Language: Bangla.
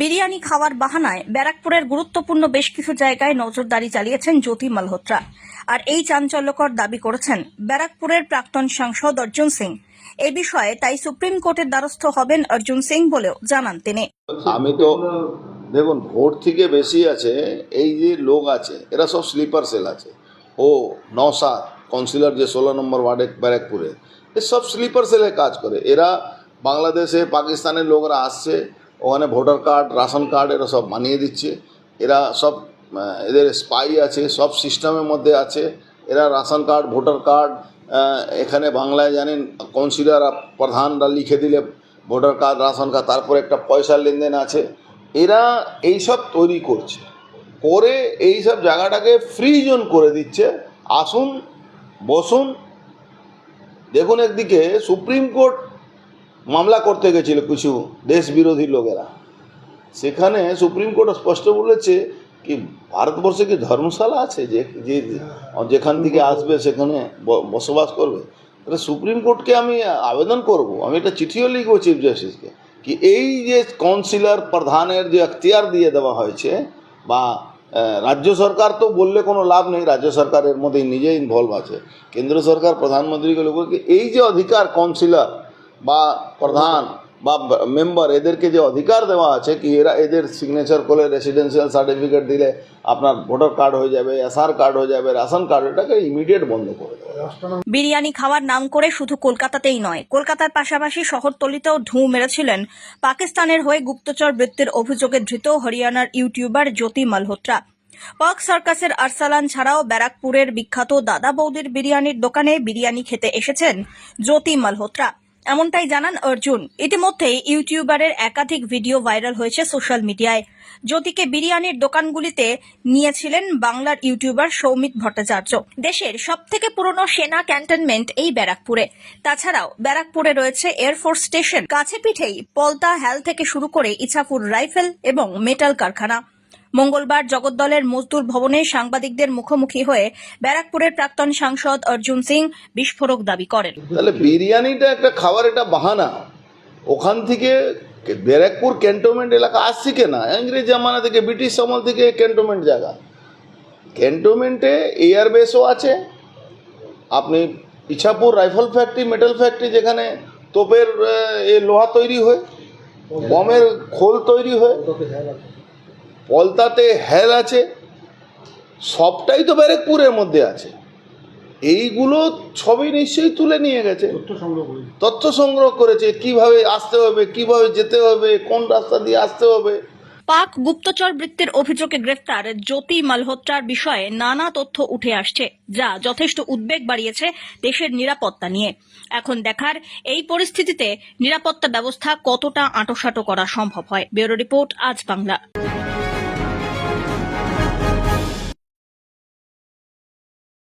বিরিয়ানি খাওয়ার বাহানায় ব্যারাকপুরের গুরুত্বপূর্ণ বেশ কিছু জায়গায় নজরদারি চালিয়েছেন জ্যোতি মালহোত্রা। আর এই চাঞ্চল্যকর দাবি করেছেন ব্যারাকপুরের প্রাক্তন সাংসদ অর্জুন সিং। এ বিষয়ে তাই সুপ্রিম কোর্টের দ্বারস্থ হবেন অর্জুন সিং বলেও জানান তিনি। আমি তো, দেখুন, ভোট থেকে বেশি আছে, এই যে লোক আছে, এরা সব স্লিপার সেল আছে। ও নওসাদ, কাউন্সিলর যে ষোলো নম্বর ওয়ার্ডে ব্যারাকপুরে, এ সব স্লিপার সেলে কাজ করে। এরা বাংলাদেশে, পাকিস্তানের লোকরা আসছে ওখানে ভোটার কার্ড, রাশন কার্ড এরা সব বানিয়ে দিচ্ছে। এরা সব এদের স্পাই আছে, সব সিস্টেমের মধ্যে আছে। এরা রাশন কার্ড, ভোটার কার্ড এখানে বাংলায় জানেন কাউন্সিলর প্রধানরা লিখে দিলে ভোটার কার্ড, রাশন কার্ড, তারপরে একটা পয়সার লেনদেন আছে। এরা এইসব তৈরি করছে। করে এই সব জায়গাটাকে ফ্রি জোন করে দিচ্ছে। আসুন, বসুন। দেখুন একদিকে সুপ্রিম কোর্ট মামলা করতে গেছিল কিছু দেশ বিরোধী লোকেরা। সেখানে সুপ্রিম কোর্ট স্পষ্ট বলেছে কি, ভারতবর্ষে কি ধর্মশালা আছে? যে যে, যেখান থেকে আসবে সেখানে বসবাস করবে। তাহলে সুপ্রিম কোর্টকে আমি আবেদন করব। আমি একটা চিঠিও লিখব চিফ জাস্টিসকে কি এই যে কাউন্সিলর প্রধানের যে এখতিয়ার দিয়ে দেওয়া হয়েছে বা রাজ্য সরকার তো বললে কোনো লাভ নেই, রাজ্য সরকারের মধ্যে নিজে ইনভলভ আছে। কেন্দ্র সরকার প্রধানমন্ত্রীকে লোক এই যে অধিকার কাউন্সিলর বা প্রধান বা মেম্বার এদেরকে যে অধিকার দেওয়া আছে কি এরা এদের সিগনেচার করলে রেসিডেন্সিয়াল সার্টিফিকেট দিলে আপনার ভোটার কার্ড হয়ে যাবে এসআর কার্ড হয়ে যাবে রেশন কার্ড এটাকে ইমিডিয়েট বন্ধ করে বিরিয়ানি খাওয়ার নাম করে শুধু কলকাতাতেই নয়, কলকাতার পাশাপাশি শহরতলিতেও ঢুঁ মেরেছিলেন পাকিস্তানের হয়ে গুপ্তচর বৃত্তির অভিযোগে ধৃত হরিয়ানার ইউটিউবার জ্যোতি মালহোত্রা। পাক সার্কাসের আরসালান ছাড়াও ব্যারাকপুরের বিখ্যাত দাদা বৌদির বিরিয়ানির দোকানে বিরিয়ানি খেতে এসেছেন জ্যোতি মালহোত্রা। এমনটাই জানান অর্জুন। ইতিমধ্যেই ইউটিউবারের একাধিক ভিডিও ভাইরাল হয়েছে সোশ্যাল মিডিয়ায়। জ্যোতিকে বিরিয়ানির দোকানগুলিতে নিয়েছিলেন বাংলার ইউটিউবার সৌমিত ভট্টাচার্য। দেশের সব থেকে পুরনো সেনা ক্যান্টনমেন্ট এই ব্যারাকপুরে। তাছাড়াও ব্যারাকপুরে রয়েছে এয়ারফোর্স স্টেশন। কাছে পিঠেই পলতা হ্যাল থেকে শুরু করে ইছাপুর রাইফেল এবং মেটাল কারখানা। মঙ্গলবার জগদ্দলের মজদুর ভবনে সাংবাদিকদের মুখোমুখি হয়ে ব্যারাকপুরের প্রাক্তন সাংসদ অর্জুন সিং বিস্ফোরক দাবি করেন। তাহলে বিরিয়ানিটা একটা খাবার এটা বাহানা। ওখান থেকে ব্যারাকপুর ক্যান্টনমেন্ট এলাকা আসছে কেনা? ইংরেজ জামানা থেকে, ব্রিটিশ আমল থেকে ক্যান্টনমেন্ট জায়গা। ক্যান্টনমেন্টে এয়ারবেসও আছে। আপনি Ichapur rifle factory, metal factory যেখানে তোপের এ, লোহা তৈরি হয়, বমের খোল তৈরি হয় পলতাতে হেল আছে সবটাই তো ব্যারাকপুরের মধ্যে আছে। এইগুলো ছবি নিশ্চয়ই তুলে নিয়ে গেছে। তথ্য সংগ্রহ করেছে কীভাবে আসতে হবে কীভাবে যেতে হবে কোন রাস্তা দিয়ে আসতে হবে। পাক গুপ্তচর বৃত্তির অভিযোগে গ্রেফতার জ্যোতি মালহোত্রার বিষয়ে নানা তথ্য উঠে আসছে যা যথেষ্ট উদ্বেগ বাড়িয়েছে দেশের নিরাপত্তা নিয়ে। এখন দেখার এই পরিস্থিতিতে নিরাপত্তা ব্যবস্থা কতটা আঁটোসাঁটো করা সম্ভব হয় ব্যুরো রিপোর্ট আজ বাংলা।